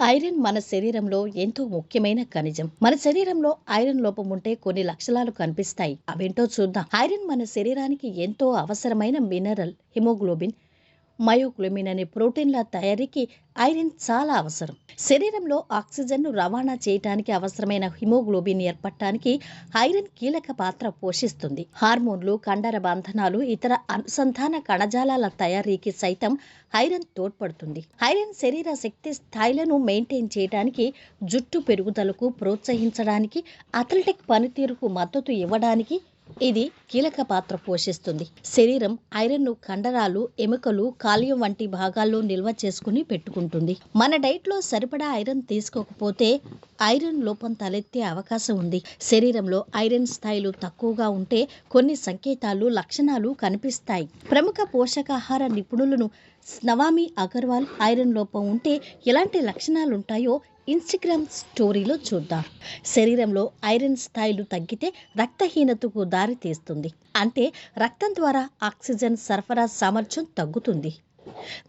Iron మన శరీరంలో ఎంతో ముఖ్యమైన ఖనిజం. మన శరీరంలో ఐరన్ లోపం ఉంటే కొన్ని లక్షణాలు కనిపిస్తాయి. అవేంటో చూద్దాం. ఐరన్ మన శరీరానికి ఎంతో అవసరమైన మినరల్ హిమోగ్లోబిన్ మయోక్లోమిన్ అనే ప్రోటీన్ల తయారీకి ఐరన్ చాలా అవసరం. శరీరంలో ఆక్సిజన్ను రవాణా చేయటానికి అవసరమైన హిమోగ్లోబిన్ ఏర్పడటానికి ఐరన్ కీలక పాత్ర పోషిస్తుంది. హార్మోన్లు కండర బంధనాలు ఇతర అనుసంధాన కణజాలాల తయారీకి సైతం ఐరన్ తోడ్పడుతుంది. ఐరన్ శరీర శక్తి స్థాయిలను మెయింటైన్ చేయడానికి జుట్టు పెరుగుదలకు ప్రోత్సహించడానికి అథ్లెటిక్ పనితీరుకు మద్దతు ఇవ్వడానికి ఇది కీలక పాత్ర పోషిస్తుంది. శరీరం ఐరన్ను కండరాలు ఎముకలు కాల్యం వంటి భాగాల్లో నిల్వ చేసుకుని పెట్టుకుంటుంది. మన డైట్లో సరిపడా ఐరన్ తీసుకోకపోతే ఐరన్ లోపం తలెత్తే అవకాశం ఉంది. శరీరంలో ఐరన్ స్థాయిలు తక్కువగా ఉంటే కొన్ని సంకేతాలు లక్షణాలు కనిపిస్తాయి. ప్రముఖ పోషకాహార నిపుణులను నవామి అగర్వాల్ ఐరన్ లోపం ఉంటే ఎలాంటి లక్షణాలుంటాయో ఇన్స్టాగ్రామ్ స్టోరీలో చూద్దాం. శరీరంలో ఐరన్ స్థాయిలు తగ్గితే రక్తహీనతకు దారి తీస్తుంది. అంటే రక్తం ద్వారా ఆక్సిజన్ సరఫరా సామర్థ్యం తగ్గుతుంది.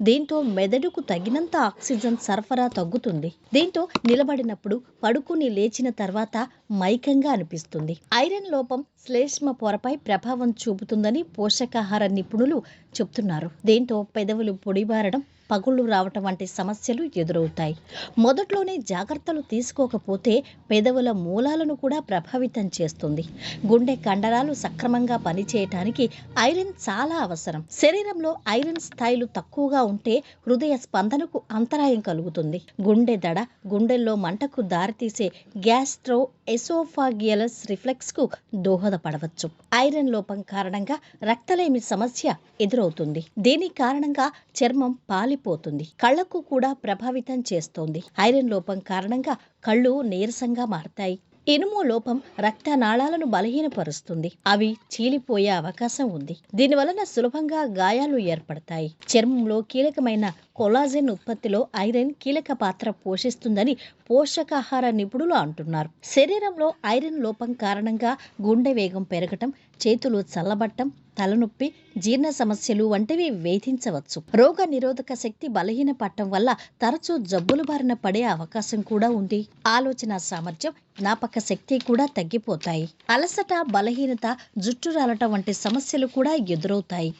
దీంతో మెదడుకు తగినంత ఆక్సిజన్ సరఫరా తగ్గుతుంది. దీంతో నిలబడినప్పుడు పడుకుని లేచిన తర్వాత మైకంగా అనిపిస్తుంది. ఐరన్ లోపం శ్లేష్మ పొరపై ప్రభావం చూపుతుందని పోషకాహార నిపుణులు చెప్తున్నారు. దీంతో పెదవులు పొడిబారడం పగుళ్ళు రావటం వంటి సమస్యలు ఎదురవుతాయి. మొదట్లోనే జాగ్రత్తలు తీసుకోకపోతే పెదవుల మూలాలను కూడా ప్రభావితం చేస్తుంది. గుండె కండరాలు సక్రమంగా పనిచేయటానికి ఐరన్ చాలా అవసరం. శరీరంలో ఐరన్ స్థాయిలు తక్కువగా ఉంటే హృదయ స్పందనకు అంతరాయం కలుగుతుంది. గుండె దడ గుండెల్లో మంటకు దారితీసే గ్యాస్ట్రో ఎసోఫాగియలస్ రిఫ్లెక్స్కు దోహదపడవచ్చు. ఐరన్ లోపం కారణంగా రక్తలేమి సమస్య ఎదురవుతుంది. దీని కారణంగా చర్మం పాలి పాలిపోతుంది కళ్ళకు కూడా ప్రభావితం చేస్తోంది. ఐరన్ లోపం కారణంగా కళ్ళు నీరసంగా మారతాయి. ఇనుము లోపం రక్తనాళాలను బలహీనపరుస్తుంది. అవి చీలిపోయే అవకాశం ఉంది. దీనివలన సులభంగా గాయాలు ఏర్పడతాయి. చర్మంలో కీలకమైన కొలాజెన్ ఉత్పత్తిలో ఐరన్ కీలక పాత్ర పోషిస్తుందని పోషకాహార నిపుణులు అంటున్నారు. శరీరంలో ఐరన్ లోపం కారణంగా గుండె వేగం పెరగటం చేతులు చల్లబట్టం తలనొప్పి జీర్ణ సమస్యలు వంటివి వేధించవచ్చు. రోగ నిరోధక శక్తి బలహీనపడటం వల్ల తరచూ జబ్బుల బారిన పడే అవకాశం కూడా ఉంది. ఆలోచన సామర్థ్యం జ్ఞాపక శక్తి కూడా తగ్గిపోతాయి. అలసట బలహీనత జుట్టు రాలటం వంటి సమస్యలు కూడా ఎదురవుతాయి.